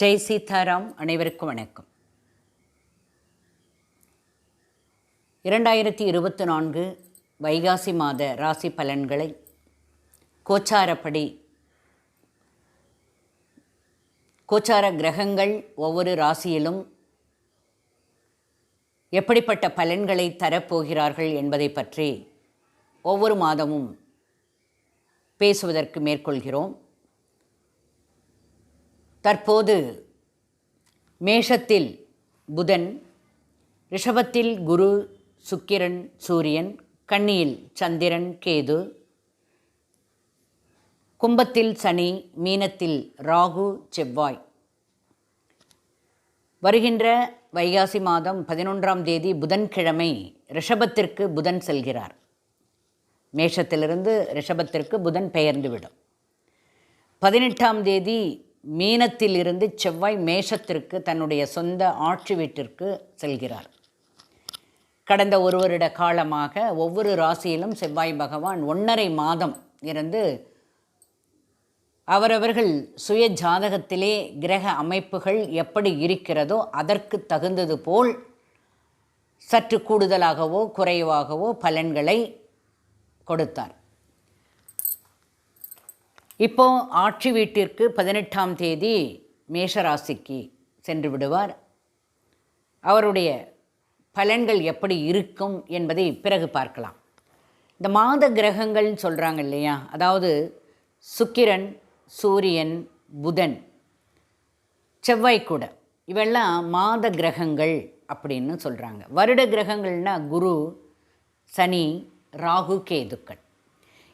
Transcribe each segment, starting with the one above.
ஜெய் சீதாராம் அனைவருக்கும் வணக்கம். இரண்டாயிரத்தி இருபத்தி நான்கு வைகாசி மாத ராசி பலன்களை கோச்சாரப்படி கோச்சார கிரகங்கள் ஒவ்வொரு ராசியிலும் எப்படிப்பட்ட பலன்களை தரப்போகிறார்கள் என்பதை பற்றி ஒவ்வொரு மாதமும் பேசுவதற்கு மேற்கொள்கிறோம். தற்போது மேஷத்தில் புதன் ரிஷபத்தில் குரு சுக்கிரன் சூரியன் கன்னியில் சந்திரன் கேது கும்பத்தில் சனி மீனத்தில் ராகு செவ்வாய். வருகின்ற வைகாசி மாதம் பதினொன்றாம் தேதி புதன்கிழமை ரிஷபத்திற்கு புதன் செல்கிறார். மேஷத்திலிருந்து ரிஷபத்திற்கு புதன் பெயர்ந்துவிடும். பதினெட்டாம் தேதி மீனத்திலிருந்து செவ்வாய் மேஷத்திற்கு தன்னுடைய சொந்த ஆட்சி வீட்டிற்கு செல்கிறார். கடந்த ஒரு வருட காலமாக ஒவ்வொரு ராசியிலும் செவ்வாய் பகவான் ஒன்றரை மாதம் இருந்து அவரவர்கள் சுய ஜாதகத்திலே கிரக அமைப்புகள் எப்படி இருக்கிறதோ அதற்கு தகுந்தது போல் சற்று கூடுதலாகவோ குறைவாகவோ பலன்களை கொடுத்தார். இப்போ ஆட்சி வீட்டிற்கு பதினெட்டாம் தேதி மேஷராசிக்கு சென்று விடுவார். அவருடைய பலன்கள் எப்படி இருக்கும் என்பதை பிறகு பார்க்கலாம். இந்த மாத கிரகங்கள்னு சொல்கிறாங்க இல்லையா? அதாவது சுக்கிரன் சூரியன் புதன் செவ்வாய் கூட. இவெல்லாம் மாத கிரகங்கள் அப்படின்னு சொல்கிறாங்க வருட கிரகங்கள்னா குரு சனி ராகு கேதுக்கள்.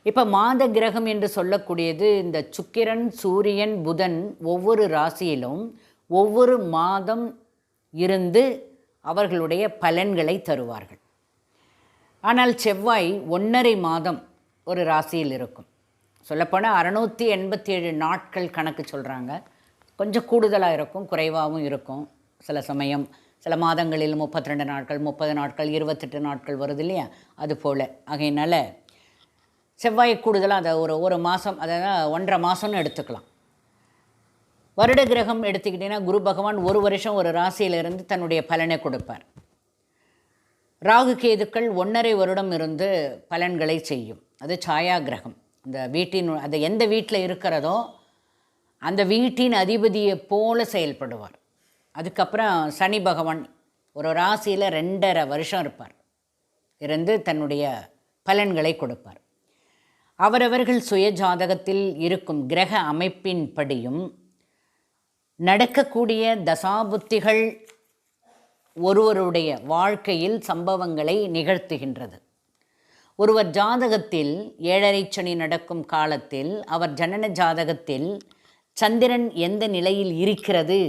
இப்போ மாத கிரகம் என்று சொல்லக்கூடியது இந்த சுக்கிரன் சூரியன் புதன் ஒவ்வொரு ராசியிலும் ஒவ்வொரு மாதம் இருந்து அவர்களுடைய பலன்களை தருவார்கள். ஆனால் செவ்வாய் ஒன்றரை மாதம் ஒரு ராசியில் இருக்கும். சொல்லப்போனால் அறநூற்றி எண்பத்தி ஏழு நாட்கள் கணக்கு சொல்கிறாங்க கொஞ்சம் கூடுதலாக இருக்கும் குறைவாகவும் இருக்கும். சில சமயம் சில மாதங்களில் முப்பத்தி ரெண்டு நாட்கள் முப்பது நாட்கள் இருபத்தெட்டு நாட்கள் வருது இல்லையா? அது போல். ஆகையினால் செவ்வாய் கூடுதலாக அதை ஒரு ஒரு மாதம் அதாவது ஒன்றரை மாதம்னு எடுத்துக்கலாம். வருட கிரகம் எடுத்துக்கிட்டிங்கன்னா குரு பகவான் ஒரு வருஷம் ஒரு ராசியிலிருந்து தன்னுடைய பலனை கொடுப்பார். ராகு கேதுக்கள் ஒன்றரை வருடம் இருந்து பலன்களை செய்யும். அது சாயா கிரகம். இந்த வீட்டின் அது எந்த வீட்டில் இருக்கிறதோ அந்த வீட்டின் அதிபதியை போல செயல்படுவார். அதுக்கப்புறம் சனி பகவான் ஒரு ராசியில் ரெண்டரை வருஷம் இருப்பார். இருந்து தன்னுடைய பலன்களை கொடுப்பார். அவரவர்கள் சுய ஜாதகத்தில் இருக்கும் கிரக அமைப்பின்படியும் நடக்கக்கூடிய தசாபுத்திகள் ஒருவருடைய வாழ்க்கையில் சம்பவங்களை நிகழ்த்துகின்றது. ஒருவர் ஜாதகத்தில் ஏழரை சனி நடக்கும் காலத்தில் அவர் ஜனன ஜாதகத்தில் சந்திரன் எந்த நிலையில் இருக்கிறது?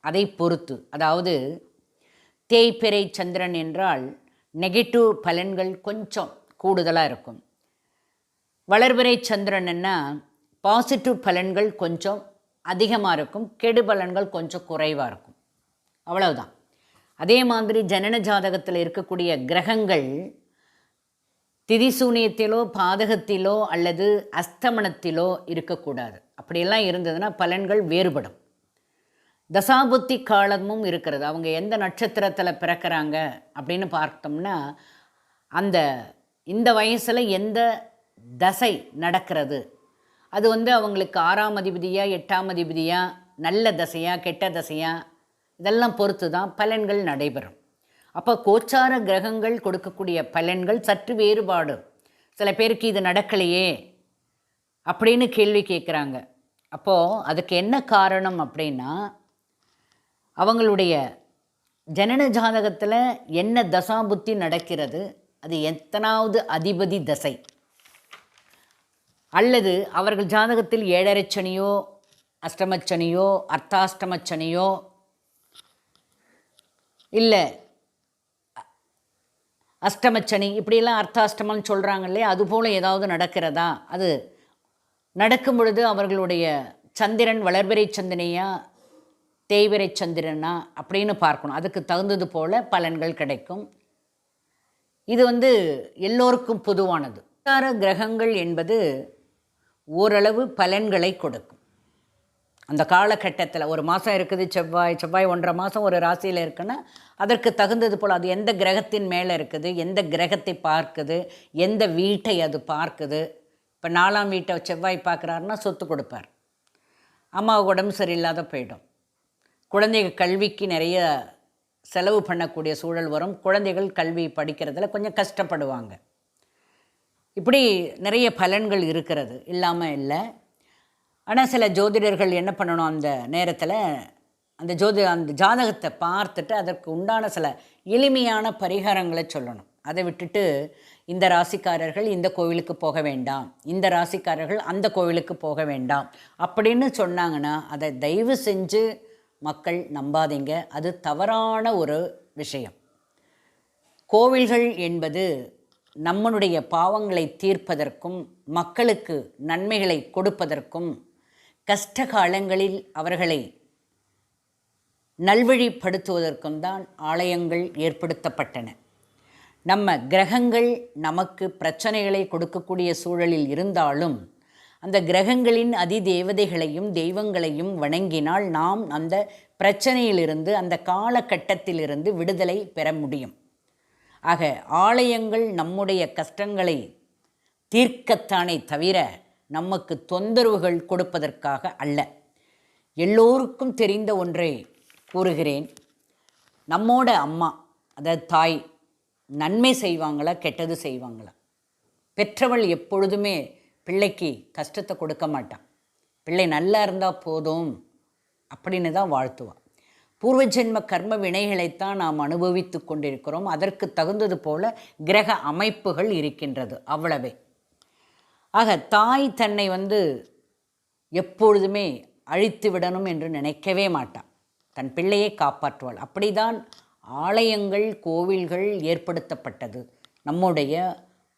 அதை பொறுத்து. அதாவது தேய்பிறை சந்திரன் என்றால் நெகட்டிவ் பலன்கள் கொஞ்சம் கூடுதலாக இருக்கும். வளர்பிறை சந்திரன்னா பாசிட்டிவ் பலன்கள் கொஞ்சம் அதிகமாக இருக்கும் கெடு பலன்கள் கொஞ்சம் குறைவாக இருக்கும். அவ்வளவுதான். அதே மாதிரி ஜனன ஜாதகத்தில் இருக்கக்கூடிய கிரகங்கள் திதிசூனியத்திலோ பாதகத்திலோ அல்லது அஸ்தமனத்திலோ இருக்கக்கூடாது. அப்படியெல்லாம் இருந்ததுன்னா பலன்கள் வேறுபடும். தசாபுத்தி காலமும் இருக்கிறது. அவங்க எந்த நட்சத்திரத்தில் பிறக்கிறாங்க அப்படின்னு பார்த்தோம்னா அந்த இந்த வயசில் எந்த தசை நடக்கிறது. அது வந்து அவங்களுக்கு ஆறாம் அதிபதியா எட்டாம் அதிபதியா நல்ல தசையா கெட்ட தசையா இதெல்லாம் பொறுத்து தான் பலன்கள் நடைபெறும். அப்போ கோச்சார கிரகங்கள் கொடுக்கக்கூடிய பலன்கள் சற்று வேறுபாடு. சில பேருக்கு இது நடக்கலையே அப்படின்னு கேள்வி கேட்குறாங்க. அப்போது அதுக்கு என்ன காரணம் அப்படின்னா அவங்களுடைய ஜனன ஜாதகத்தில் என்ன தசாபுத்தி நடக்கிறது அது எத்தனாவது அதிபதி தசை. அல்லது அவர்கள் ஜாதகத்தில் ஏழரை சனியோ அஷ்டமச்சனியோ அர்த்தாஷ்டமச்சனியோ இல்லை அஷ்டமச்சனி இப்படியெல்லாம் அர்த்தாஷ்டமம்னு சொல்கிறாங்க இல்லையா? அதுபோல் ஏதாவது நடக்கிறதா? அது நடக்கும் பொழுது அவர்களுடைய சந்திரன் வளர்பிறை சந்திரனையா தேய்விரை சந்திரனா அப்படின்னு பார்க்கணும். அதுக்கு தகுந்தது போல் பலன்கள் கிடைக்கும். இது வந்து எல்லோருக்கும் பொதுவானது. கிரகங்கள் என்பது ஓரளவு பலன்களை கொடுக்கும். அந்த காலகட்டத்தில் ஒரு மாதம் இருக்குது செவ்வாய் செவ்வாய் ஒன்றரை மாதம் ஒரு ராசியில் இருக்குன்னா அதற்கு தகுந்தது போல் அது எந்த கிரகத்தின் மேலே இருக்குது எந்த கிரகத்தை பார்க்குது எந்த வீட்டை அது பார்க்குது. இப்போ நாலாம் வீட்டை செவ்வாய் பார்க்குறாருன்னா சொத்து கொடுப்பார். அம்மாவுக்கு உடம்பு சரியில்லாத போயிடும். குழந்தைகள் கல்விக்கு நிறைய செலவு பண்ணக்கூடிய சூழல் வரும். குழந்தைகள் கல்வி படிக்கிறதுல கொஞ்சம் கஷ்டப்படுவாங்க. இப்படி நிறைய பலன்கள் இருக்கிறது. இல்லாமல் இல்லை. ஆனால் சில ஜோதிடர்கள் என்ன பண்ணணும் அந்த நேரத்தில் அந்த ஜோதி அந்த ஜாதகத்தை பார்த்துட்டு அதற்கு உண்டான சில எளிமையான பரிகாரங்களை சொல்லணும். அதை விட்டுட்டு இந்த ராசிக்காரர்கள் இந்த கோவிலுக்கு போக வேண்டாம். இந்த ராசிக்காரர்கள் அந்த கோவிலுக்கு போக வேண்டாம். அப்படின்னு சொன்னாங்கன்னா அதை தயவு செஞ்சு மக்கள் நம்பாதீங்க. அது தவறான ஒரு விஷயம். கோவில்கள் என்பது நம்மளுடைய பாவங்களை தீர்ப்பதற்கும் மக்களுக்கு நன்மைகளை கொடுப்பதற்கும் கஷ்ட காலங்களில் அவர்களை நல்வழிப்படுத்துவதற்கும் தான் ஆலயங்கள் ஏற்படுத்தப்பட்டன. நம்ம கிரகங்கள் நமக்கு பிரச்சனைகளை கொடுக்கக்கூடிய சூழலில் இருந்தாலும் அந்த கிரகங்களின் அதிதேவதைகளையும் தெய்வங்களையும் வணங்கினால் நாம் அந்த பிரச்சனையிலிருந்து அந்த காலகட்டத்திலிருந்து விடுதலை பெற முடியும். ஆக ஆலயங்கள் நம்முடைய கஷ்டங்களை தீர்க்கத்தானே தவிர நமக்கு தொந்தரவுகள் கொடுப்பதற்காக அல்ல. எல்லோருக்கும் தெரிந்த ஒன்றை கூறுகிறேன். நம்மோட அம்மா அதாவது தாய் நன்மை செய்வாங்களா கெட்டது செய்வாங்களா? பெற்றவள் எப்பொழுதுமே பிள்ளைக்கு கஷ்டத்தை கொடுக்க மாட்டான் பிள்ளை நல்லா இருந்தால் போதும் அப்படின்னு தான் வாழ்த்துவாள் பூர்வ ஜென்ம கர்ம வினைகளைத்தான் நாம் அனுபவித்து கொண்டிருக்கிறோம். அதற்கு தகுந்தது போல கிரக அமைப்புகள் இருக்கின்றது அவ்வளவே. ஆக தாய் தன்னை வந்து எப்பொழுதுமே அழித்து விடணும் என்று நினைக்கவே மாட்டான் தன் பிள்ளையை காப்பாற்றுவாள். அப்படிதான் ஆலயங்கள் கோவில்கள் ஏற்படுத்தப்பட்டது நம்முடைய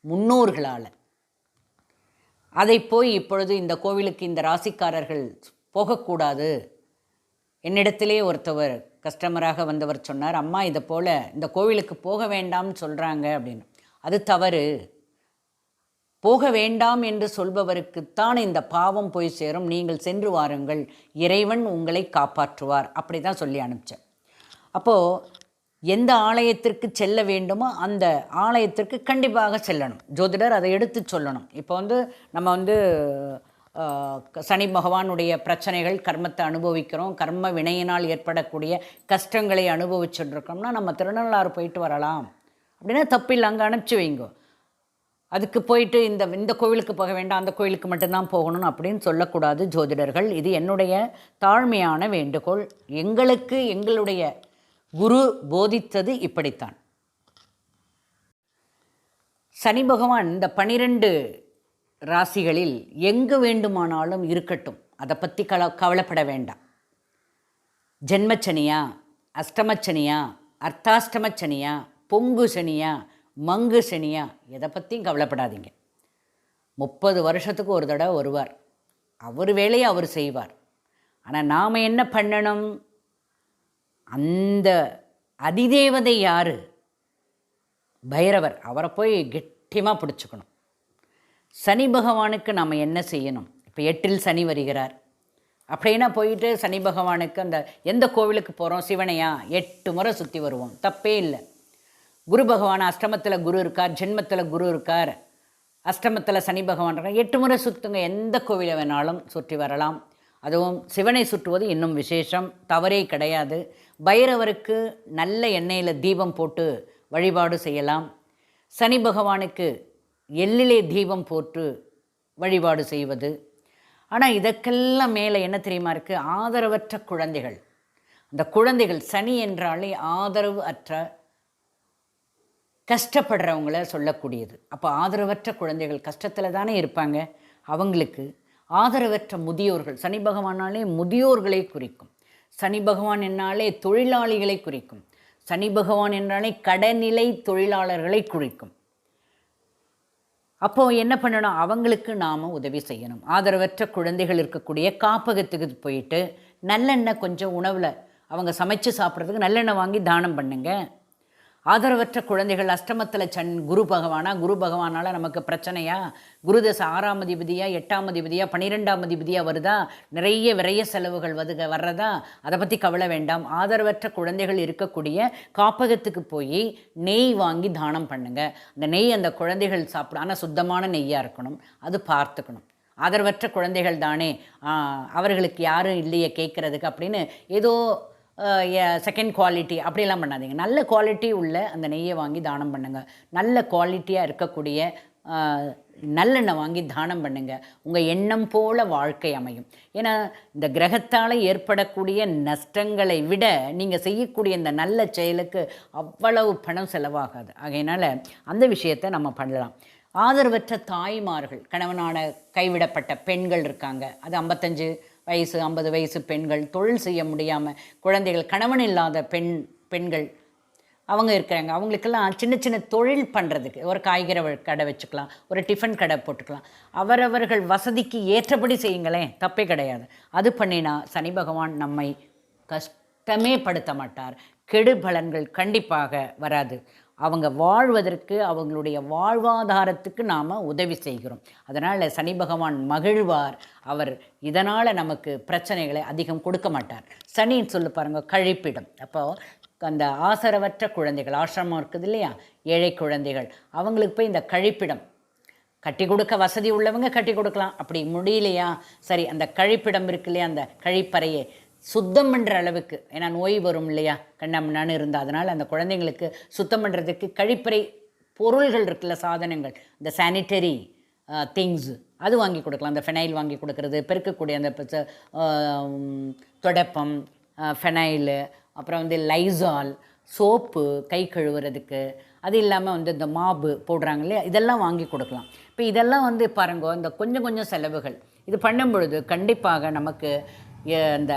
முன்னோர்களால். அதை போய் இப்பொழுது இந்த கோவிலுக்கு இந்த ராசிக்காரர்கள் போகக்கூடாது. என்னிடத்திலே ஒருத்தவர் கஸ்டமராக வந்தவர் சொன்னார் அம்மா இதை போல் இந்த கோவிலுக்கு போக வேண்டாம்னு சொல்கிறாங்க அப்படின்னு. அது தவறு. போக வேண்டாம் என்று சொல்பவருக்குத்தான் இந்த பாவம் போய் சேரும். நீங்கள் சென்று வாருங்கள். இறைவன் உங்களை காப்பாற்றுவார். அப்படி தான் சொல்லி அனுப்பிச்சேன். அப்போது எந்த ஆலயத்திற்கு செல்ல வேண்டுமோ அந்த ஆலயத்திற்கு கண்டிப்பாக செல்லணும். ஜோதிடர் அதை எடுத்து சொல்லணும். இப்போ வந்து நம்ம வந்து சனி பகவானுடைய பிரச்சனைகள் கர்மத்தை அனுபவிக்கிறோம் கர்ம வினையினால் ஏற்படக்கூடிய கஷ்டங்களை அனுபவிச்சுட்ருக்கோம்னா நம்ம திருநள்ளாறு போயிட்டு வரலாம். அப்படின்னா தப்பில்லை அங்கே அனுப்பிச்சி வைங்கோ. அதுக்கு போயிட்டு இந்த இந்த கோவிலுக்கு போக வேண்டாம் அந்த கோவிலுக்கு மட்டும்தான் போகணும் அப்படின்னு சொல்லக்கூடாது ஜோதிடர்கள். இது என்னுடைய தாழ்மையான வேண்டுகோள். எங்களுக்கு எங்களுடைய குரு போதித்தது இப்படித்தான். சனி பகவான் இந்த பனிரெண்டு ராசிகளில் எங்கு வேண்டுமானாலும் இருக்கட்டும். அதை பற்றி கல கவலைப்பட வேண்டாம். ஜென்மச்சனியா அஷ்டமச்சனியா அர்த்தாஷ்டமச்சனியா பொங்கு சனியா மங்கு சனியா எதை பற்றியும் கவலைப்படாதீங்க. முப்பது வருஷத்துக்கு ஒரு தடவை வருவார். அவர் வேலையை அவர் செய்வார். ஆனால் நாம் என்ன பண்ணணும்? அந்த அதிதேவதை யார்? பைரவர். அவரை போய் கெட்டியமாக பிடிச்சிக்கணும். சனி பகவானுக்கு நாம் என்ன செய்யணும்? இப்போ எட்டில் சனி வருகிறார். அப்படின்னா போயிட்டு சனி பகவானுக்கு அந்த எந்த கோவிலுக்கு போகிறோம் சிவனையா? எட்டு முறை சுற்றி வருவோம். தப்பே இல்லை. குரு பகவான் அஷ்டமத்தில் குரு இருக்கார் ஜென்மத்தில் குரு இருக்கார். அஷ்டமத்தில் சனி பகவான் இருக்கார். எட்டு முறை சுற்றுங்க எந்த கோவிலை வேணாலும் சுற்றி வரலாம். அதுவும் சிவனை சுற்றுவது இன்னும் விசேஷம். தவறே கிடையாது. பைரவருக்கு நல்ல எண்ணெயில் தீபம் போட்டு வழிபாடு செய்யலாம். சனி பகவானுக்கு எள்ளிலே தீபம் போட்டு வழிபாடு செய்வது. ஆனால் இதற்கெல்லாம் மேலே என்ன தெரியுமா இருக்குது ஆதரவற்ற குழந்தைகள். அந்த குழந்தைகள் சனி என்றாலே ஆதரவு அற்ற கஷ்டப்படுறவங்கள சொல்லக்கூடியது. அப்போ ஆதரவற்ற குழந்தைகள் கஷ்டத்தில் தானே இருப்பாங்க. அவங்களுக்கு ஆதரவற்ற முதியோர்கள் சனி பகவானாலே முதியோர்களை குறிக்கும். சனி பகவான் என்னாலே தொழிலாளிகளை குறிக்கும். சனி பகவான் என்றாலே கடநிலை தொழிலாளர்களை குறிக்கும். அப்போது என்ன பண்ணணும்? அவங்களுக்கு நாம் உதவி செய்யணும். ஆதரவற்ற குழந்தைகள் இருக்கக்கூடிய காப்பகத்துக்கு போயிட்டு நல்லெண்ணெய் கொஞ்சம் உணவில் அவங்க சமைச்சு சாப்பிட்றதுக்கு நல்லெண்ணெய் வாங்கி தானம் பண்ணுங்கள் ஆதரவற்ற குழந்தைகள் அஷ்டமத்தில் சன் குரு பகவானா குரு பகவானால் நமக்கு பிரச்சனையா? குருதசை ஆறாம் அதிபதியாக எட்டாம் அதிபதியாக பன்னிரெண்டாம் அதிபதியாக வருதா? நிறைய விரைய செலவுகள் வருக வர்றதா? அதை பற்றி கவலை வேண்டாம். ஆதரவற்ற குழந்தைகள் இருக்கக்கூடிய காப்பகத்துக்கு போய் நெய் வாங்கி தானம் பண்ணுங்கள் அந்த நெய் அந்த குழந்தைகள் சாப்பிடும் ஆனால் சுத்தமான நெய்யாக இருக்கணும். அது பார்த்துக்கணும். ஆதரவற்ற குழந்தைகள் தானே. அவர்களுக்கு யாரும் இல்லையே கேட்குறதுக்கு அப்படின்னு ஏதோ செகண்ட் குவாலிட்டி அப்படிலாம் பண்ணாதீங்க. நல்ல குவாலிட்டி உள்ள அந்த நெய்யை வாங்கி தானம் பண்ணுங்கள் நல்ல குவாலிட்டியாக இருக்கக்கூடிய நல்லெண்ணெய் வாங்கி தானம் பண்ணுங்கள் உங்கள் எண்ணம் போல வாழ்க்கை அமையும். ஏன்னா இந்த கிரகத்தால் ஏற்படக்கூடிய நஷ்டங்களை விட நீங்கள் செய்யக்கூடிய இந்த நல்ல செயலுக்கு அவ்வளவு பணம் செலவாகாது. ஆகையினால் அந்த விஷயத்தை நம்ம பண்ணலாம். ஆதரவற்ற தாய்மார்கள் கணவனான கைவிடப்பட்ட பெண்கள் இருக்காங்க. அது ஐம்பத்தஞ்சு வயசு ஐம்பது வயசு பெண்கள் தொழில் செய்ய முடியாமல் குழந்தைகள் கணவன் இல்லாத பெண் பெண்கள் அவங்க இருக்கிறாங்க. அவங்களுக்கெல்லாம் சின்ன சின்ன தொழில் பண்ணுறதுக்கு ஒரு காய்கறி கடை வச்சுக்கலாம் ஒரு டிஃபன் கடை போட்டுக்கலாம். அவரவர்கள் வசதிக்கு ஏற்றபடி செய்யுங்களேன் தப்பே கிடையாது. அது பண்ணினா சனி பகவான் நம்மை கஷ்டமே படுத்த மாட்டார். கெடு பலன்கள் கண்டிப்பாக வராது. அவங்க வாழ்வதற்கு அவங்களுடைய வாழ்வாதாரத்துக்கு நாம் உதவி செய்கிறோம். அதனால் சனி பகவான் மகிழ்வார். அவர் இதனால் நமக்கு பிரச்சனைகளை அதிகம் கொடுக்க மாட்டார். சனின்னு சொல்லி பாருங்கள் கழிப்பிடம். அப்போது அந்த ஆசரவற்ற குழந்தைகள் ஆசிரமம் இருக்குது இல்லையா? ஏழை குழந்தைகள் அவங்களுக்கு போய் இந்த கழிப்பிடம். கட்டி கொடுக்க வசதி உள்ளவங்க கட்டி கொடுக்கலாம். அப்படி முடியலையா? சரி அந்த கழிப்பிடம் இருக்கு இல்லையா? அந்த கழிப்பறையை. சுத்தம் பண்ணுற அளவுக்கு. ஏன்னா நோய் வரும் இல்லையா? கண்ணாமண்ணான்னு இருந்தால் அதனால் அந்த குழந்தைங்களுக்கு சுத்தம் பண்ணுறதுக்கு கழிப்பறை பொருள்கள் இருக்குல்ல சாதனங்கள். இந்த சானிட்டரி திங்ஸ் அது வாங்கி கொடுக்கலாம். அந்த ஃபெனைல் வாங்கி கொடுக்கறது பெருக்கக்கூடிய அந்த தொடப்பம் ஃபெனைலு அப்புறம் வந்து லைசால் சோப்பு கை கழுவுறதுக்கு. அது இல்லாமல் வந்து இந்த மாபு போடுறாங்க இல்லையா? இதெல்லாம் வாங்கி கொடுக்கலாம். இப்போ இதெல்லாம் வந்து பாருங்க இந்த கொஞ்சம் கொஞ்சம் செலவுகள். இது பண்ணும் பொழுது கண்டிப்பாக நமக்கு இந்த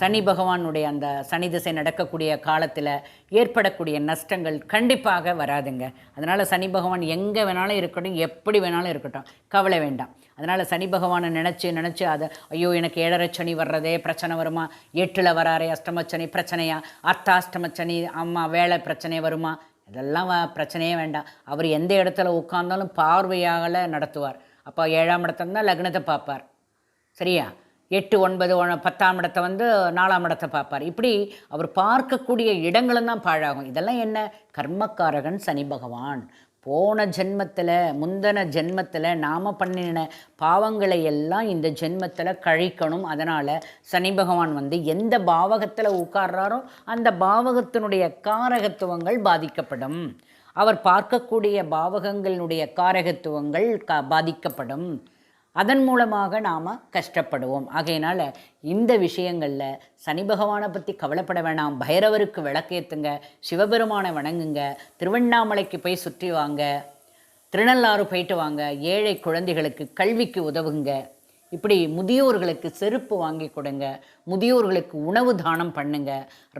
சனி பகவானுடைய அந்த சனி திசை நடக்கக்கூடிய காலத்தில் ஏற்படக்கூடிய நஷ்டங்கள் கண்டிப்பாக வராதுங்க. அதனால் சனி பகவான் எங்கே வேணாலும் இருக்கட்டும் எப்படி வேணாலும் இருக்கட்டும். கவலை வேண்டாம். அதனால் சனி பகவானை நினச்சி நினச்சி அதை ஐயோ எனக்கு ஏழரை சனி வர்றதே பிரச்சனை வருமா? எட்டில் வராரே அஷ்டமச்சனி பிரச்சனையா? அர்த்தாஷ்டமச்சனி அம்மா வேலை பிரச்சனை வருமா? இதெல்லாம் பிரச்சனையே வேண்டாம். அவர் எந்த இடத்துல உட்கார்ந்தாலும் பார்வையாகல நடத்துவார். அப்போ ஏழாம் இடத்துல தான் லக்னத்தை பார்ப்பார். சரியா? எட்டு ஒன்பது ஒ- பத்தாம் இடத்தை வந்து நாலாம் இடத்தை பார்ப்பார். இப்படி அவர் பார்க்கக்கூடிய இடங்களும் தான் பாழாகும். இதெல்லாம் என்ன? கர்மக்காரகன் சனி பகவான். போன ஜென்மத்தில் முந்தின ஜென்மத்தில் நாம் பண்ணின பாவங்களை எல்லாம் இந்த ஜென்மத்தில் கழிக்கணும். அதனால் சனி பகவான் வந்து எந்த பாவகத்தில் உட்கார்றாரோ அந்த பாவகத்தினுடைய காரகத்துவங்கள் பாதிக்கப்படும். அவர் பார்க்கக்கூடிய பாவகங்களினுடைய காரகத்துவங்கள் க பாதிக்கப்படும். அதன் மூலமாக நாம் கஷ்டப்படுவோம். ஆகையினால் இந்த விஷயங்களில் சனி பகவானை பற்றி கவலைப்பட வேணாம். பைரவருக்கு விளக்கேத்துங்க. சிவபெருமானை வணங்குங்க. திருவண்ணாமலைக்கு போய் சுற்றி வாங்க. திருநள்ளாறு போயிட்டு வாங்க. ஏழை குழந்தைகளுக்கு கல்விக்கு உதவுங்க. இப்படி முதியோர்களுக்கு செருப்பு வாங்கி கொடுங்க. முதியோர்களுக்கு உணவு தானம் பண்ணுங்க.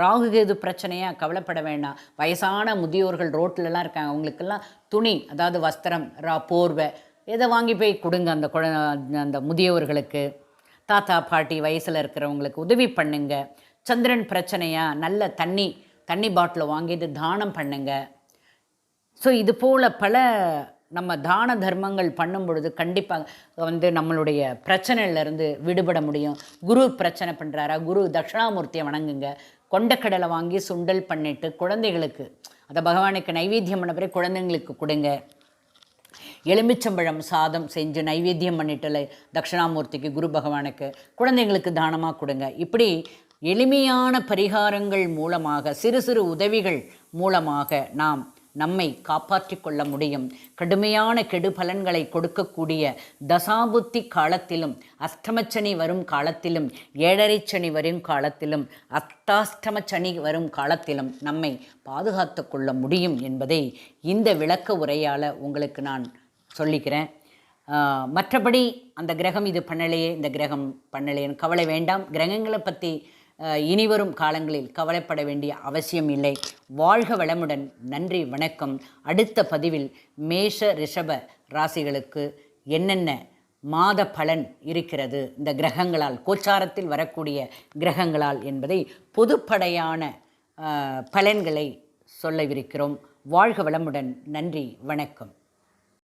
ராகுகேது பிரச்சனையாக கவலைப்பட வேண்டாம் வயசான முதியோர்கள் ரோட்லலாம் இருக்காங்க. அவங்களுக்கெல்லாம் துணி அதாவது வஸ்திரம் ரா போர்வை எதை வாங்கி போய் கொடுங்க அந்த குழ அந்த முதியோர்களுக்கு தாத்தா பாட்டி வயசில் இருக்கிறவங்களுக்கு உதவி பண்ணுங்க. சந்திரன் பிரச்சனையாக நல்ல தண்ணி தண்ணி பாட்டில் வாங்கிட்டு தானம் பண்ணுங்க. ஸோ இது போல் பல நம்ம தான தர்மங்கள் பண்ணும் பொழுது கண்டிப்பாக வந்து நம்மளுடைய பிரச்சனையிலேருந்து விடுபட முடியும். குரு பிரச்சனை பண்ணுறாரா குரு தட்சிணாமூர்த்தியை வணங்குங்க. கொண்டக்கடலை வாங்கி சுண்டல் பண்ணிட்டு குழந்தைகளுக்கு அதை பகவானுக்கு நைவேத்தியம் பண்ண பிறகு குழந்தைங்களுக்கு கொடுங்க. எலுமிச்சம்பழம் சாதம் செஞ்சு நைவேத்தியம் பண்ணிட்டு தட்சிணாமூர்த்திக்கு குரு பகவானுக்கு குழந்தைங்களுக்கு தானமாக கொடுங்க. இப்படி எளிமையான பரிகாரங்கள் மூலமாக சிறு சிறு உதவிகள் மூலமாக நாம் நம்மை காப்பாற்றிக் கொள்ள முடியும். கடுமையான கெடு பலன்களை கொடுக்கக்கூடிய தசாபுத்தி காலத்திலும் அஸ்தமச்சனி வரும் காலத்திலும் ஏழரை சனி வரும் காலத்திலும் அஷ்டாஷ்டம சனி வரும் காலத்திலும் நம்மை பாதுகாத்து கொள்ள முடியும் என்பதை இந்த விளக்க உரையால் உங்களுக்கு நான் சொல்லிக்கிறேன். மற்றபடி அந்த கிரகம் இது பண்ணலையே இந்த கிரகம் பண்ணலையேன்னு கவலை வேண்டாம். கிரகங்களை பற்றி இனிவரும் காலங்களில் கவலைப்பட வேண்டிய அவசியம் இல்லை. வாழ்க வளமுடன். நன்றி வணக்கம். அடுத்த பதிவில் மேஷ ரிஷப ராசிகளுக்கு என்னென்ன மாத பலன் இருக்கிறது? இந்த கிரகங்களால் கோச்சாரத்தில் வரக்கூடிய கிரகங்களால் என்பதை பொதுப்படையான பலன்களை சொல்லவிருக்கிறோம். வாழ்க வளமுடன். நன்றி வணக்கம்.